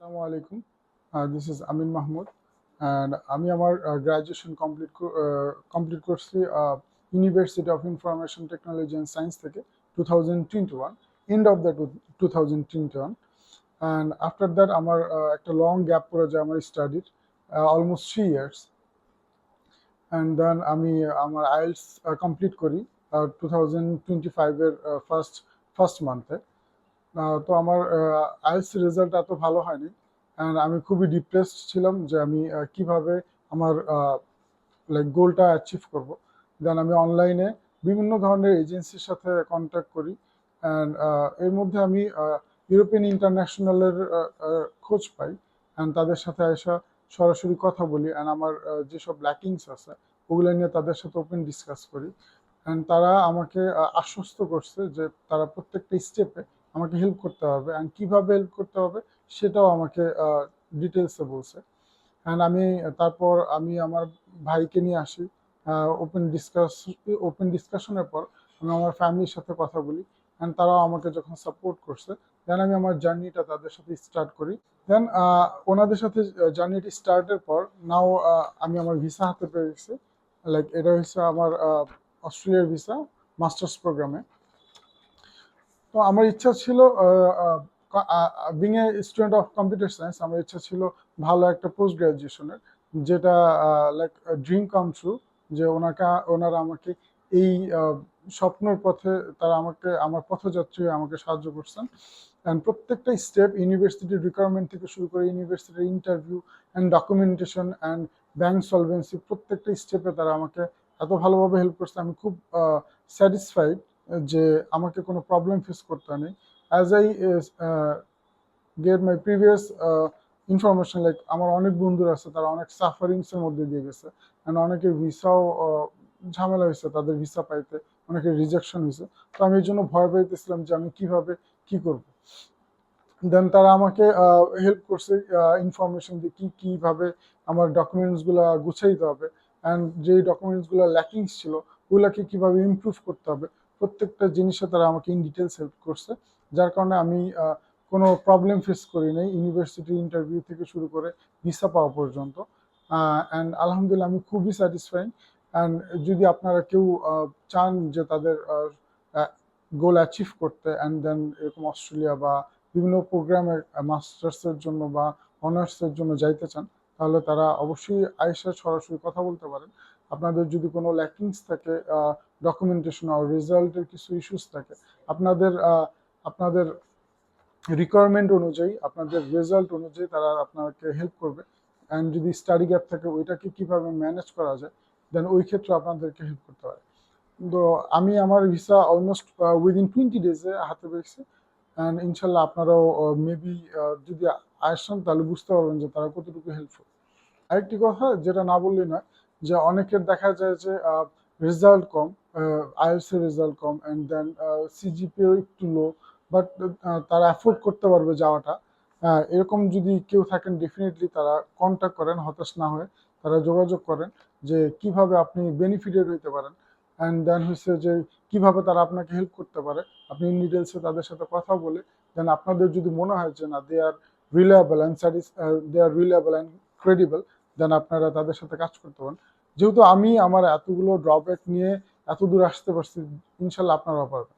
আসসালামু আলাইকুম। This is Amin Mahmud and আমি আমার গ্র্যাজুয়েশন কমপ্লিট কমপ্লিট করছি university of information technology and science থেকে two thousand twenty one end of the two thousand twenty one and after that আমার একটা long gap পড়ে যায় আমার স্টাডির almost three years and then আমি আমার আইএলস কমপ্লিট করি টু থাউজেন্ড টোয়েন্টি ফাইভের ফার্স্ট ফার্স্ট মান্থে তো আমার আইএলস রেজাল্ট এত ভালো হয়নি। অ্যান্ড আমি খুবই ডিপ্রেসড ছিলাম যে আমি কীভাবে আমার লাইক গোলটা অ্যাচিভ করব। দেন আমি অনলাইনে বিভিন্ন ধরনের এজেন্সির সাথে কন্ট্যাক্ট করি। অ্যান্ড এর মধ্যে আমি ইউরোপিয়ান ইন্টারন্যাশনালের খোঁজ পাই। অ্যান্ড তাদের সাথে আসা সরাসরি কথা বলি। অ্যান্ড আমার যেসব ল্যাকিংস আছে, ওগুলো নিয়ে তাদের সাথে ওপেন ডিসকাস করি। অ্যান্ড তারা আমাকে আশ্বস্ত করছে যে তারা প্রত্যেকটা স্টেপে আমাকে হেল্প করতে হবে অ্যান্ড কীভাবে হেল্প করতে হবে সেটাও আমাকে ডিটেলসে বলছে। অ্যান্ড আমি, তারপর আমি আমার ভাইকে নিয়ে আসি ওপেন ডিসকাস ওপেন ডিসকাশনের পর আমি আমার ফ্যামিলির সাথে কথা বলি। অ্যান্ড তারাও আমাকে যখন সাপোর্ট করছে দেন আমি আমার জার্নিটা তাদের সাথে স্টার্ট করি। দেন ওনাদের সাথে জার্নিটি স্টার্টের পর নাও আমি আমার ভিসা হাতে পেয়ে গেছি লাইক এটা হচ্ছে আমার অস্ট্রেলিয়ার ভিসা মাস্টার্স প্রোগ্রামে তো আমার ইচ্ছা ছিল being a student of computer science আমার ইচ্ছা ছিল ভালো একটা পোস্ট গ্রাজুয়েশনের যেটা লাইক ড্রিম কাম ট্রু যে ওনাকে, ওনারা আমাকে এই স্বপ্নের পথে তারা আমাকে, আমার পথযাত্রী আমাকে সাহায্য করছেন। অ্যান্ড প্রত্যেকটা স্টেপ ইউনিভার্সিটির রিকোয়ারমেন্ট থেকে শুরু করে ইউনিভার্সিটির interview and documentation and bank solvency প্রত্যেকটা স্টেপে তারা আমাকে এত ভালোভাবে হেল্প করছে। আমি খুব স্যাটিসফাইড যে আমাকে কোনো প্রবলেম ফেস করতে নেই as I get my previous information like আমার অনেক বন্ধুরা আছে, তারা অনেক সাফারিংসের মধ্যে দিয়ে গেছে। অ্যান্ড অনেকের ভিসাও ঝামেলা হয়েছে, তাদের ভিসা পাইতে অনেকের রিজেকশন হয়েছে। তো আমি এই জন্য ভয় পাইতেছিলাম যে আমি কীভাবে কি করব। দেন তারা আমাকে হেল্প করছে ইনফরমেশন দিয়ে কী, কীভাবে আমার ডকুমেন্টসগুলো গুছাইতে হবে। অ্যান্ড যেই ডকুমেন্টসগুলো ল্যাকিংস ছিল, ওগুলাকে কীভাবে ইমপ্রুভ করতে হবে প্রত্যেকটা জিনিসে তারা আমাকে ইন ডিটেলস হেল্প করছে, যার কারণে আমি কোনো প্রবলেম ফেস করি নাই ইউনিভার্সিটি ইন্টারভিউ থেকে শুরু করে ভিসা পাওয়া পর্যন্ত। অ্যান্ড আলহামদুলিল্লাহ আমি খুবই স্যাটিসফাইং অ্যান্ড যদি আপনারা কেউ চান যে তাদের গোল অ্যাচিভ করতে অ্যান্ড দেন এরকম অস্ট্রেলিয়া বা বিভিন্ন প্রোগ্রামের মাস্টার্সের জন্য বা অনার্সের জন্য যাইতে চান, তাহলে তারা অবশ্যই আয়েশার সরাসরি কথা বলতে পারেন। আপনাদের যদি কোনো ল্যাকিংস থাকে ডকুমেন্টেশন আর রেজাল্টের কিছু ইস্যুস থাকে। আপনাদের আপনাদের রিকোয়ারমেন্ট অনুযায়ী, আপনাদের রেজাল্ট অনুযায়ী তারা আপনাকে হেল্প করবে। অ্যান্ড যদি স্টাডি গ্যাপ থাকে, ওইটাকে কীভাবে ম্যানেজ করা যায় দেন ওই ক্ষেত্রে আপনাদেরকে হেল্প করতে পারে তো আমি আমার ভিসা অলমোস্ট উইদিন টোয়েন্টি ডেজে হাতে পেয়েছি। অ্যান্ড ইনশাল্লাহ আপনারাও মেবি যদি আসেন, তাহলে বুঝতে পারবেন যে তারা কতটুকু হেল্পফুল আরেকটি কথা, যেটা না বললেই নয়, যে অনেকের দেখা যায় যে রেজাল্ট কম। আইএলস এর রেজাল্ট কম অ্যান্ড দেন সিজিপিও একটু লো বাট তারা অ্যাফোর্ড করতে পারবে যাওয়াটা। আহ, এরকম যদি কেউ থাকেন ডেফিনেটলি তারা কন্ট্যাক্ট করেন হতাশ না হয়ে তারা যোগাযোগ করেন যে কীভাবে আপনি বেনিফিটেড হইতে পারেন। অ্যান্ড দেন হচ্ছে যে কীভাবে তারা আপনাকে হেল্প করতে পারে আপনি ইন ডিটেলসে তাদের সাথে কথা বলে দেন আপনাদের যদি মনে হয় যে না they are reliable and স্যাটিস they are reliable and credible then আপনারা তাদের সাথে কাজ করতে পারেন। যেহেতু আমি আমার এতগুলো ড্রব্যাক নিয়ে এত দূর আসতে পারছি ইনশাল্লাহ আপনারাও পারবেন